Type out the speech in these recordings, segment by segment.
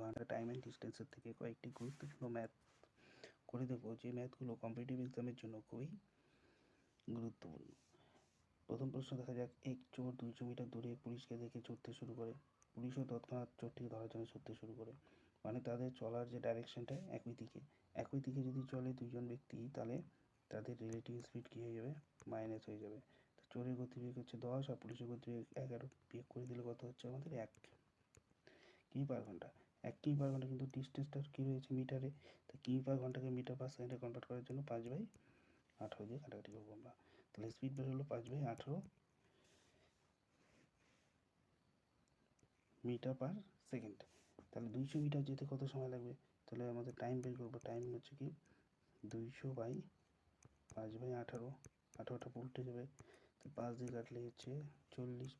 ঘণ্টা time and ডিস্টেন্সের থেকে কয়েকটি গুরুত্বপূর্ণ ম্যাথ করে দেবো। যে ম্যাথগুলো কম্পিটিটিভ এক্সামের জন্য খুবই গুরুত্বপূর্ণ। প্রথম প্রশ্ন দেখা যাক। এক চোর দুইশো মিটার দূরে পুলিশকে দেখে ছুটতে শুরু করে। পুলিশও তৎক্ষণাৎ চোরটিকে ধরার জন্য ছুটতে শুরু করে। মানে তাদের চলার যে ডাইরেকশনটা একই দিকে। একই দিকে যদি চলে দুজন ব্যক্তি, তাহলে তাদের রিলেটিভ স্পিড কী হয়ে যাবে? মাইনাস হয়ে যাবে। তো চোরের গতিবেগ হচ্ছে দশ আর পুলিশের গতিবেগ এগারো। বিয়োগ করে দিলে কত হচ্ছে আমাদের এক। কিমি পার ঘণ্টা এক কিমি পার ঘণ্টা, কিন্তু ডিস্টেন্সটা কী রয়েছে মিটারে তো কিমি পার ঘন্টাকে মিটার পার সেকেন্ডে কনভার্ট করার জন্য পাঁচ বাই আঠারো দিয়ে কাটাকাটি করব আমরা। তাহলে স্পিড বের হলো পাঁচ বাই আঠারো মিটার পার সেকেন্ড তাহলে দুইশো মিটার যেতে কত সময় লাগবে? তাহলে আমাদের টাইম বের করব। টাইম হচ্ছে কি দুইশো বাই পাঁচ বাই আঠারো। আঠারোটা উল্টে যাবে। তো পাঁচ দিয়ে কাটলে হচ্ছে চল্লিশ,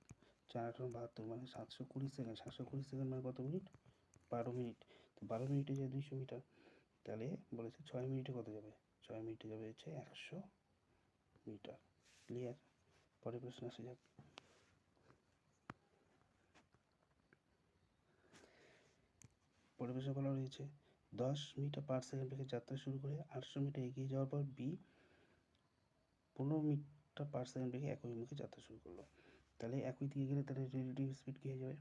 চার আঠারো বাহাত্তর মানে সাতশো কুড়ি সেকেন্ড সাতশো কুড়ি সেকেন্ড মানে কত মিনিট? বারো মিনিট। তো বারো মিনিটে যায় দুইশো মিটার, তাহলে বলেছে ছয় মিনিটে কত যাবে? ছয় মিনিটে যাবে হচ্ছে একশো মিটার। ক্লিয়ার পরের প্রশ্ন আসা যাক। পরের প্রশ্ন বলা রয়েছে, দশ মিটার পার সেকেন্ড থেকে যাত্রা শুরু করে আটশো মিটার এগিয়ে যাওয়ার পর বি পনেরো মিটার পার সেকেন্ড থেকে একই মুখে যাত্রা শুরু করল। তাহলে একই দিকে গেলে তাহলে রিলেটিভ স্পিড কী হয়ে যাবে?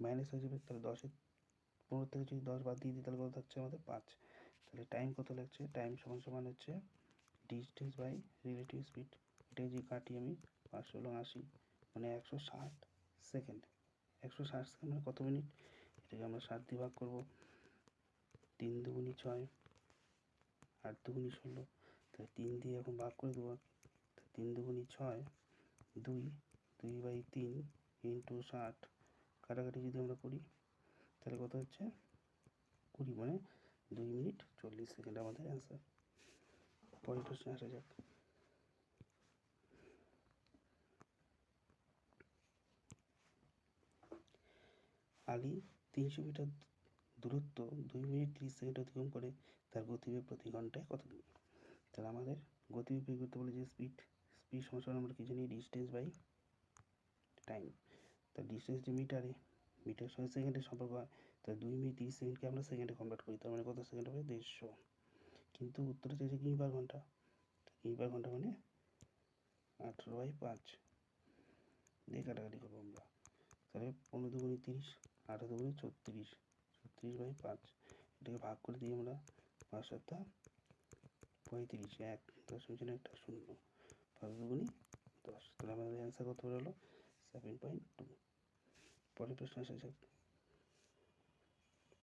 মাইনাস হয়ে যাবে, তাহলে দশের পনেরো থেকে যদি দশ বাদ দিয়ে দিই, তাহলে কত থাকছে আমাদের পাঁচ। তাহলে টাইম কত লাগছে? টাইম সমান সমান হচ্ছে ডিস্টেন্স বাই রিলেটিভ স্পিড এটা যে কাটি আমি পাঁচশো হলো আশি মানে একশো ষাট সেকেন্ড একশো ষাট সেকেন্ড মানে কত মিনিট? এটাকে আমরা ষাট দিয়ে ভাগ করব। তিন দুগুনি ছয়, আট দুগুনি ষোলো। তাহলে তিন দিয়ে এখন ভাগ করে দেবো। তিন দুগুনি ছয়, দুই দুই বাই তিন ইন্টু ষাট। কাটাকাটি যদি আমরা করি তাহলে কত হচ্ছে? কুড়ি মানে দুই মিনিট চল্লিশ সেকেন্ড আমাদের অ্যান্সার পরের প্রশ্নে আসা যাক। আলী তিনশো মিটার দূরত্ব দুই মিনিট তিরিশ সেকেন্ড অতিক্রম করে, তার গতিবেগ প্রতি ঘন্টায় কত কিমি তাহলে আমাদের গতিবেগ বের করতে বলে যে স্পিড স্পিড সমস্যা আমরা কি জানি? ডিস্টেন্স বাই টাইম তার ডিস্টেন্স যে মিটারে মিটার সঙ্গে সেকেন্ডের সম্পর্ক হয়। তাহলে দুই মিনিট তিরিশ সেকেন্ডকে আমরা সেকেন্ডে কনভার্ট করি, তার মানে কত সেকেন্ড হবে? দেড়শো। কিন্তু উত্তরে চাইছে কিমি পার ঘণ্টা? কিমি পার ঘণ্টা মানে আঠেরো বাই পাঁচ। দিয়ে কাটাকাটি করব আমরা। তাহলে পনেরো দুগুনি তিরিশ, আঠারো দুগুনি ছত্রিশ ছত্রিশ বাই পাঁচ। এটাকে ভাগ করে দিই আমরা পাঁচ সাতটা পঁয়ত্রিশ, এক দশ মিশন একটা শূন্য। পাঁচ দুগুনি দশ। তাহলে আমাদের অ্যান্সার কত হলো? সেভেন পয়েন্ট টু পরের প্রশ্ন আসা যাক